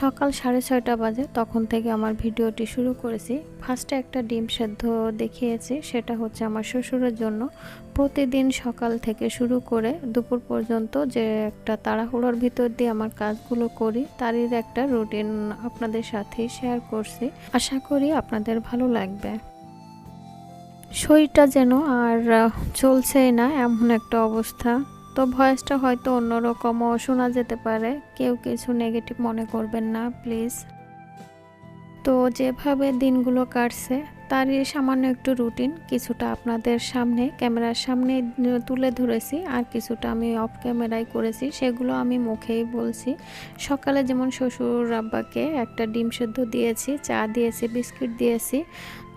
সকাল সাড়ে ছয়টা বাজে তখন থেকে আমার ভিডিওটি শুরু করেছি। ফার্স্টে একটা ডিম সেদ্ধ দেখিয়েছি, সেটা হচ্ছে আমার শ্বশুরের জন্য। প্রতিদিন সকাল থেকে শুরু করে দুপুর পর্যন্ত যে একটা তাড়াহুড়োর ভিতর দিয়ে আমার কাজগুলো করি, তারই একটা রুটিন আপনাদের সাথে শেয়ার করছি। আশা করি আপনাদের ভালো লাগবে। শরীরটা যেন আর চলছেই না, এমন একটা অবস্থা। তো ভয়েসটা হয়তো অন্যরকমও শোনা যেতে পারে। কেউ কিছু নেগেটিভ মনে করবেন না প্লিজ তো যেভাবে দিনগুলো কাটছে, তারই সামান্য একটু রুটিন কিছুটা আপনাদের সামনে, ক্যামেরার সামনে তুলে ধরেছি, আর কিছুটা আমি অফ ক্যামেরায় করেছি, সেগুলো আমি মুখেই বলছি। সকালে যেমন শ্বশুর আব্বাকে একটা ডিম সেদ্ধ দিয়েছি, চা দিয়েছি, বিস্কিট দিয়েছি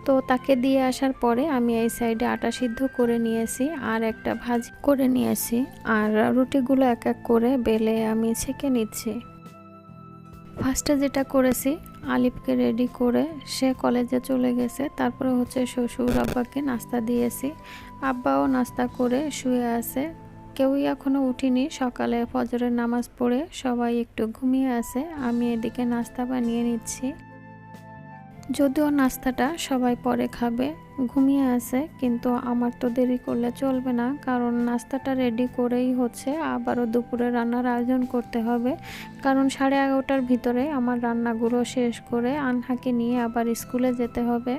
তো তাকে দিয়ে আসার পরে আমি এই সাইডে আটা সিদ্ধ করে নিয়েছি আর একটা ভাজি করে নিয়েছি। আর রুটিগুলো এক এক করে বেলে আমি ছেঁকে নিচ্ছি। ফার্স্টে যেটা করেছি, আলিফকে রেডি করে সে কলেজে চলে গেছে। তারপরে হচ্ছে শ্বশুর আব্বাকে নাস্তা দিয়েছি। আব্বাও নাস্তা করে শুয়ে আছে। কেউই এখনও উঠিনি। সকালে ফজরের নামাজ পড়ে সবাই একটু ঘুমিয়ে আছে। আমি এদিকে নাস্তা বানিয়ে নিচ্ছি। যদিও নাস্তাটা সবাই পরে খাবে, ঘুমিয়ে আছে, কিন্তু আমার তো দেরি করলে চলবে না, কারণ নাস্তাটা রেডি করেই হচ্ছে, আবারও দুপুরে রান্নার আয়োজন করতে হবে। কারণ সাড়ে এগারোটার ভিতরে আমার রান্নাগুলো শেষ করে আনহাকে নিয়ে আবার স্কুলে যেতে হবে।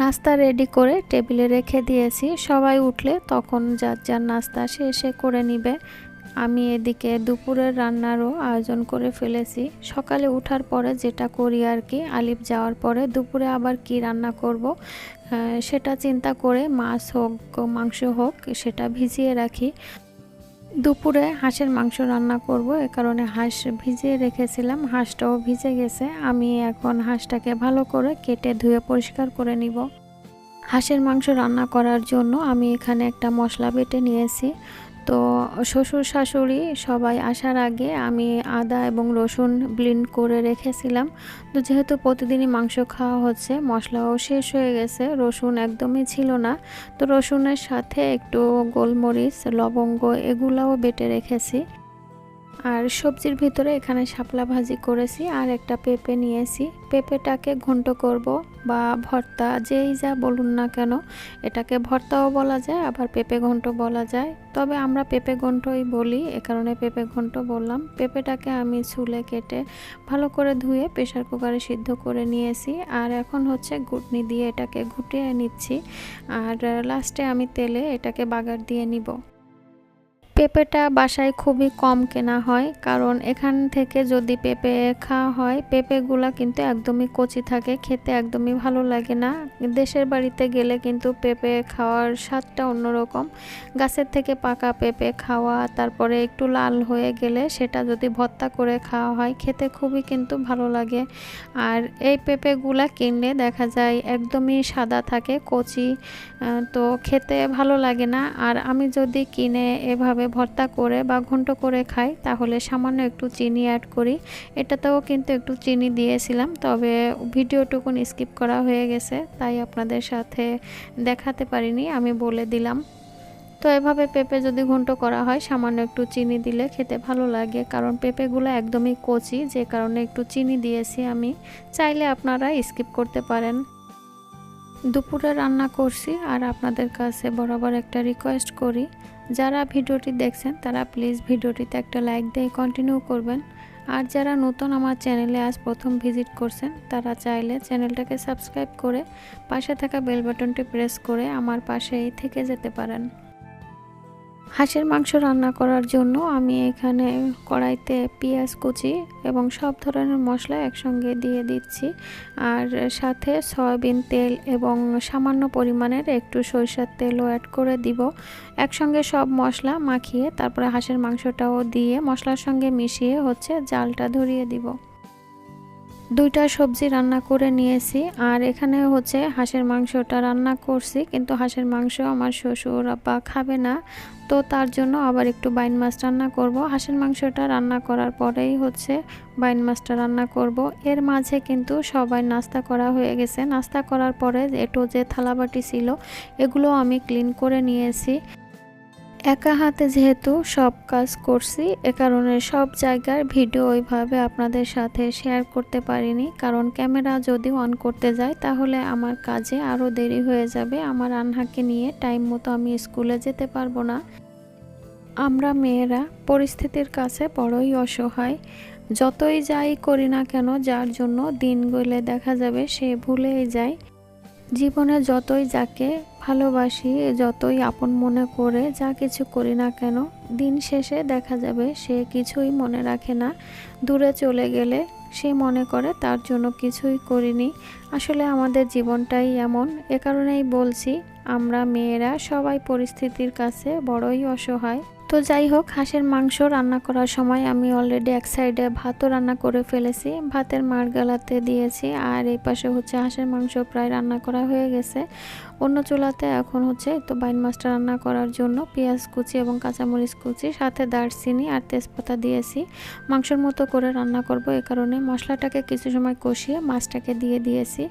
নাস্তা রেডি করে টেবিলে রেখে দিয়েছি, সবাই উঠলে তখন যার যার নাস্তা সে করে নিবে। আমি এদিকে দুপুরের রান্নারও আয়োজন করে ফেলেছি। সকালে উঠার পরে যেটা করি আর কি, আলিফ যাওয়ার পরে দুপুরে আবার কি রান্না করব সেটা চিন্তা করে মাছ হোক, মাংস হোক, সেটা ভিজিয়ে রাখি। দুপুরে হাঁসের মাংস রান্না করব, এ কারণে হাঁস ভিজিয়ে রেখেছিলাম, হাঁসটাও ভিজে গেছে। আমি এখন হাঁসটাকে ভালো করে কেটে ধুয়ে পরিষ্কার করে নিব। হাঁসের মাংস রান্না করার জন্য আমি এখানে একটা মশলা বেটে নিয়েছি। তো শ্বশুর শাশুড়ি সবাই আসার আগে আমি আদা এবং রসুন ব্লিন্ড করে রেখেছিলাম। তো যেহেতু প্রতিদিনই মাংস খাওয়া হচ্ছে, মশলাও শেষ হয়ে গেছে, রসুন একদমই ছিল না। তো রসুনের সাথে একটু গোলমরিচ, লবঙ্গ এগুলাও বেটে রেখেছি। আর সবজির ভিতরে এখানে শাপলা ভাজি করেছি আর একটা পেঁপে নিয়েছি। পেঁপেটাকে ঘন্ট করব বা ভর্তা যেই যা বলুন না কেন, এটাকে ভর্তাও বলা যায়, আবার পেঁপে ঘন্ট বলা যায়। তবে আমরা পেঁপে ঘন্টই বলি, এ কারণে পেঁপে ঘন্ট বললাম। পেঁপেটাকে আমি চুলে কেটে ভালো করে ধুয়ে প্রেশার কুকারে সিদ্ধ করে নিয়েছি। আর এখন হচ্ছে গুটনি দিয়ে এটাকে ঘুটিয়ে নিচ্ছি। আর লাস্টে আমি তেলে এটাকে বাগার দিয়ে নিব। পেঁপেটা বাসায় খুবই কম কেনা হয়, কারণ এখান থেকে যদি পেঁপে খাওয়া হয়, পেঁপেগুলা কিন্তু একদমই কচি থাকে, খেতে একদমই ভালো লাগে না। দেশের বাড়িতে গেলে কিন্তু পেঁপে খাওয়ার স্বাদটা অন্যরকম। গাছের থেকে পাকা পেঁপে খাওয়া, তারপরে একটু লাল হয়ে গেলে সেটা যদি ভর্তা করে খাওয়া হয়, খেতে খুবই কিন্তু ভালো লাগে। আর এই পেঁপেগুলা কিনলে দেখা যায় একদমই সাদা থাকে, কচি তো খেতে ভালো লাগে না। আর আমি যদি কিনে এভাবে ভর্তা করে বা ঘন্ট করে খাই, তাহলে সামান্য একটু চিনি অ্যাড করি। এটাতেও কিন্তু একটু চিনি দিয়েছিলাম, তবে ভিডিওটুকুন স্কিপ করা হয়ে গেছে, তাই আপনাদের সাথে দেখাতে পারিনি, আমি বলে দিলাম। তো এভাবে পেঁপে যদি ঘন্ট করা হয়, সামান্য একটু চিনি দিলে খেতে ভালো লাগে, কারণ পেঁপেগুলো একদমই কচি, যে কারণে একটু চিনি দিয়েছি আমি। চাইলে আপনারা স্কিপ করতে পারেন। দুপুরে রান্না করছি, আর আপনাদের কাছে বরাবর একটা রিকোয়েস্ট করি। যারা ভিডিওটি দেখছেন, তারা প্লিজ ভিডিওটিতে একটা লাইক দিয়ে কন্টিনিউ করবেন। আর যারা নতুন আমার চ্যানেলে আজ প্রথম ভিজিট করছেন, তারা চাইলে চ্যানেলটাকে সাবস্ক্রাইব করে পাশে থাকা বেল বাটনটি প্রেস করে আমার পাশেই থেকে যেতে পারেন। হাঁসের মাংস রান্না করার জন্য আমি এখানে কড়াইতে পেঁয়াজ কুচি এবং সব ধরনের মশলা একসঙ্গে দিয়ে দিচ্ছি। আর সাথে সয়াবিন তেল এবং সামান্য পরিমাণের একটু সরিষার তেলও অ্যাড করে দিব। একসঙ্গে সব মশলা মাখিয়ে তারপরে হাঁসের মাংসটাও দিয়ে মশলার সঙ্গে মিশিয়ে হচ্ছে জালটা ধরিয়ে দিব। দুইটা সবজি রান্না করে নিয়েছি। আর এখানে হচ্ছে হাঁসের মাংসটা রান্না করছি, কিন্তু হাঁসের মাংস আমার শ্বশুর আব্বা খাবে না। তো তার জন্য আবার একটু বাইন মাছ রান্না করব। হাঁসের মাংসটা রান্না করার পরেই হচ্ছে বাইন মাছটা রান্না করব। এর মাঝে কিন্তু সবাই নাস্তা করা হয়ে গেছে। নাস্তা করার পরে এটো যে থালাবাটি ছিল, এগুলো আমি ক্লিন করে নিয়েছি। একা হাতে যেহেতু সব কাজ করছি, এ কারণে সব জায়গার ভিডিও ওইভাবে আপনাদের সাথে শেয়ার করতে পারিনি। কারণ ক্যামেরা যদি অন করতে যাই তাহলে আমার কাজে আরও দেরি হয়ে যাবে। আমার আনহাকে নিয়ে টাইম মতো আমি স্কুলে যেতে পারব না। আমরা মেয়েরা পরিস্থিতির কাছে বড়ই অসহায়। যতই যাই করি না কেন, যার জন্য দিন গলে দেখা যাবে সে ভুলেই যায়। জীবনে যতই যাকে ভালোবাসি, যতই আপন মনে করে যা কিছু করি না কেন, দিন শেষে দেখা যাবে সে কিছুই মনে রাখে না। দূরে চলে গেলে সে মনে করে তার জন্য কিছুই করিনি। আসলে আমাদের জীবনটাই এমন। এ কারণেই বলছি, আমরা মেয়েরা সবাই পরিস্থিতির কাছে বড়ই অসহায়। তো যাই হোক, হাঁসের মাংস রান্না করার সময় আমি অলরেডি এক সাইডে ভাতও রান্না করে ফেলেছি। ভাতের মার গালাতে দিয়েছি আর এই পাশে হচ্ছে হাঁসের মাংস প্রায় রান্না করা হয়ে গেছে। অন্য চুলাতে এখন হচ্ছে তো বাইন মাছটা রান্না করার জন্য পেঁয়াজ কুচি এবং কাঁচামরিচ কুচি, সাথে দারচিনি আর তেজপাতা দিয়েছি। মাংসের মতো করে রান্না করব এ কারণে মশলাটাকে কিছু সময় কষিয়ে মাছটাকে দিয়ে দিয়েছি।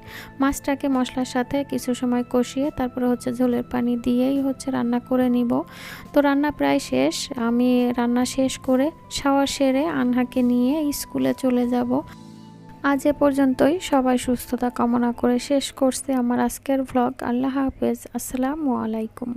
মাছটাকে মশলার সাথে কিছু সময় কষিয়ে তারপরে হচ্ছে ঝোলের পানি দিয়েই হচ্ছে রান্না করে নিব। তো রান্না প্রায় শেষ। আমি রান্না শেষ করে শাওয়ার সেরে আনহাকে নিয়ে স্কুলে চলে যাব। আজ এ পর্যন্তই। সবাই সুস্থতা কামনা করে শেষ করছে আমার আজকের ভ্লগ আল্লাহ হাফেজ। আসসালামু আলাইকুম।